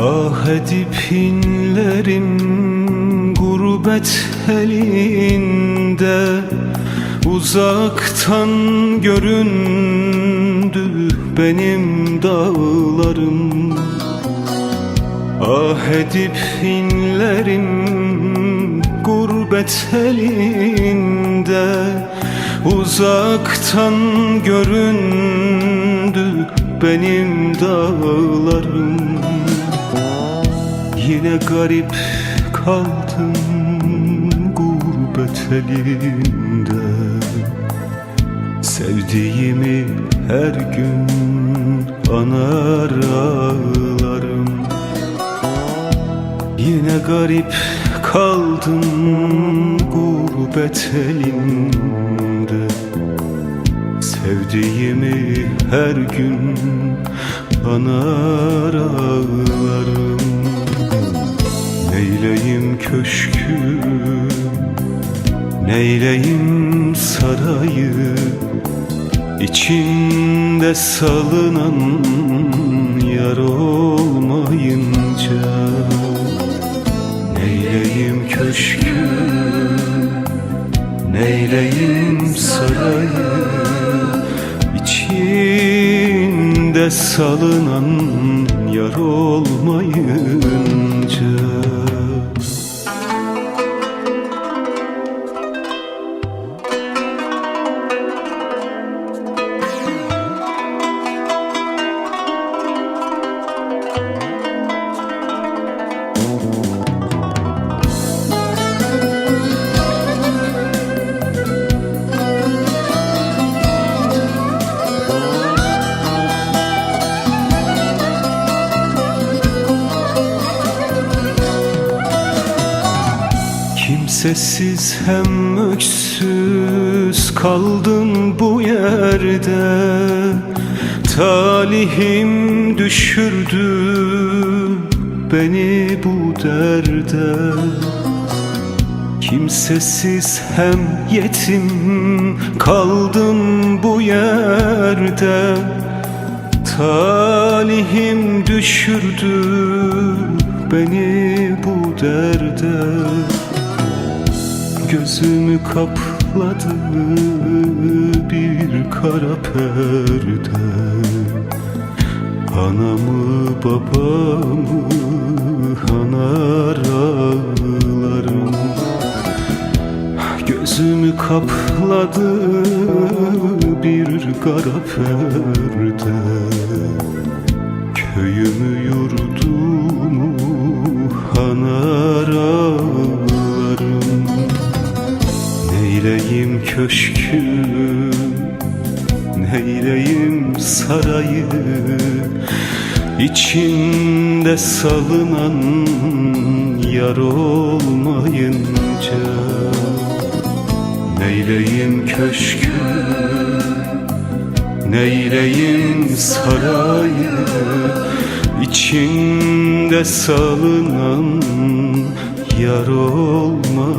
Ah edip inlerim gurbet elinde Uzaktan göründü benim dağlarım. Ah edip inlerim gurbet elinde Uzaktan göründü benim dağlarım Yine garip kaldım gurbet elinde. Sevdiğimi her gün anar ağlarım. Yine garip kaldım gurbet elinde. Sevdiğimi her gün anar ağlarım Neyleyim köşkü Neyleyim sarayı? İçinde salınan yar olmayınca Neyleyim köşkü Neyleyim sarayı? İçinde salınan yar olmayınca Kimsesiz hem öksüz kaldım bu yerde. Talihim düşürdü beni bu derde. Kimsesiz hem yetim kaldım bu yerde. Talihim düşürdü beni bu derde Gözümü kapladı bir kara perde. Anamı babamı anar ağlarım. Gözümü kapladı bir kara perde. Köyümü yurdumu Neyleyim köşkü Neyleyim sarayı? İçinde salınan yar olmayınca Neyleyim köşkü Neyleyim sarayı? İçinde salınan yar olmayınca